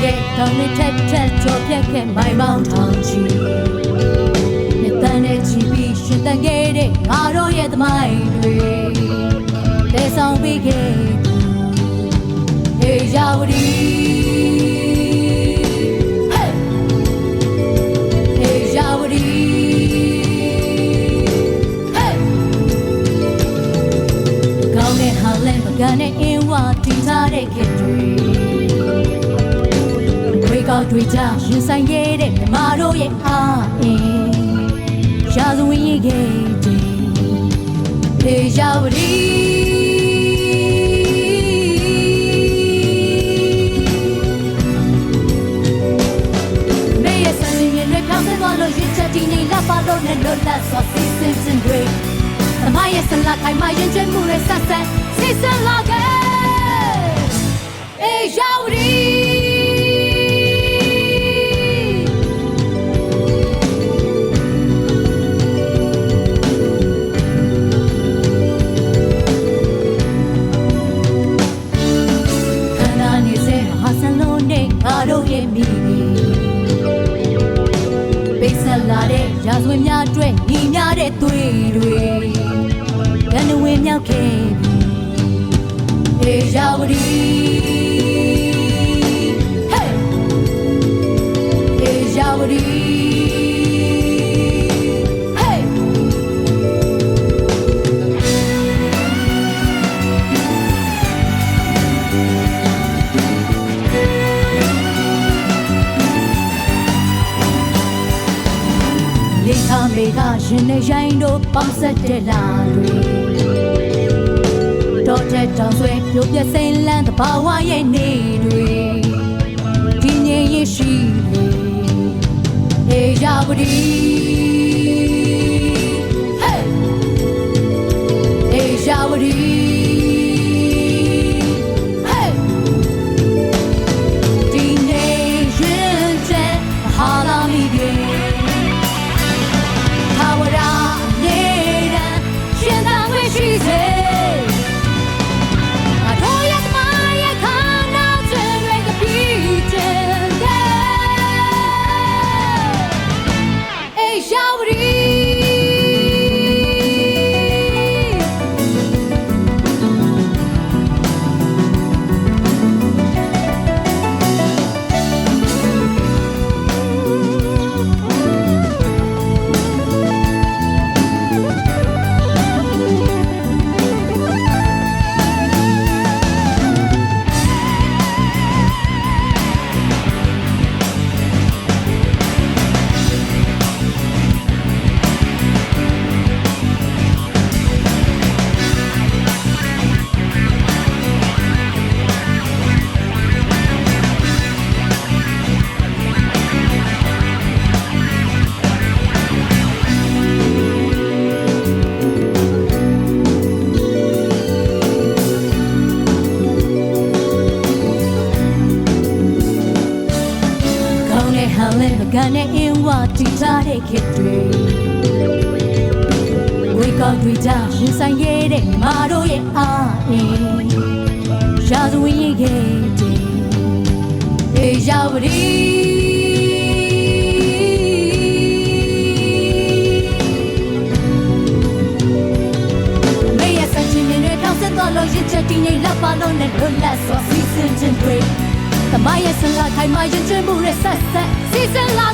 တွေတဲ့ကောင်းလေးထက်ထက်ကြောပြက်ခဲ့မိုင်မောင်းထောင်ချီနှစ်တန်းနဲ့ချီပြီးရှင်တန်ခဲ့တဲ့ငါတို့ရဲ့သမိုင်းတွေတဲဆောင်ပြီးခဲ့အေယာ ကောက်တွေကြရင်ဆိုင်ခဲ့တဲ့မြမတို့ရဲ့အားအင်းရာဇဝင်ရေးခဲ့တဲ့ဒေယာဝတီမေရဲ့ဆန်ရင်တွေဖြောင်းစသွားလို့ရစ်ချက်တီနေလက်ပါလို့နဲ့လွတ်လပ်စွာစီစဉ်စဉ်တွေသမိုင်းရဲ့ဆလာခိုင်မှရင်ကျွဲမှုရဲ့ဆက်ဆက်စစ်စလာခဲ့အေးယာဝ ရာဇဝင်များအတွက်ညီများတဲ့သွေးတွေကနဝင်မြောက်ခဲ့ပြီအေယာဝတီဟေးအေယာဝတီ ကရင်နဲ့ရိုင်းတို့ပေါင်းဆက်တဲ့လာတွေတော့တဲ့တောင်ဆွဲပြုတ်ပြစိမ့်လန်းတဘာဝရဲ့နေတွေဒီငြိမ်ရရှိလေအေယာဝတီဟေးအေယာဝတီ န်လဲမကန်တဲ့အင်းဝတီထားတဲ့ခေတ်တွေဝေကောက်တွေကြရင်ဆိုင်ခဲ့တဲ့မာတို့ရဲ့အားအင်းရာဇဝင်ရေးခဲ့တဲ့အေယာဝတီမေရဲ့စချင်တွေတောင်းဆက်သွားလို့ရစ်ချက်တင်းနေလက်ပါလို့နဲ့လွတ်လပ်စွာစီစဉ်ခြင်းတွေသမိုင်းရဲ့ဆလာခိုင်မှရင်ကျွေးမှုရဲ့ဆက်ဆက်စီစဉ်လာ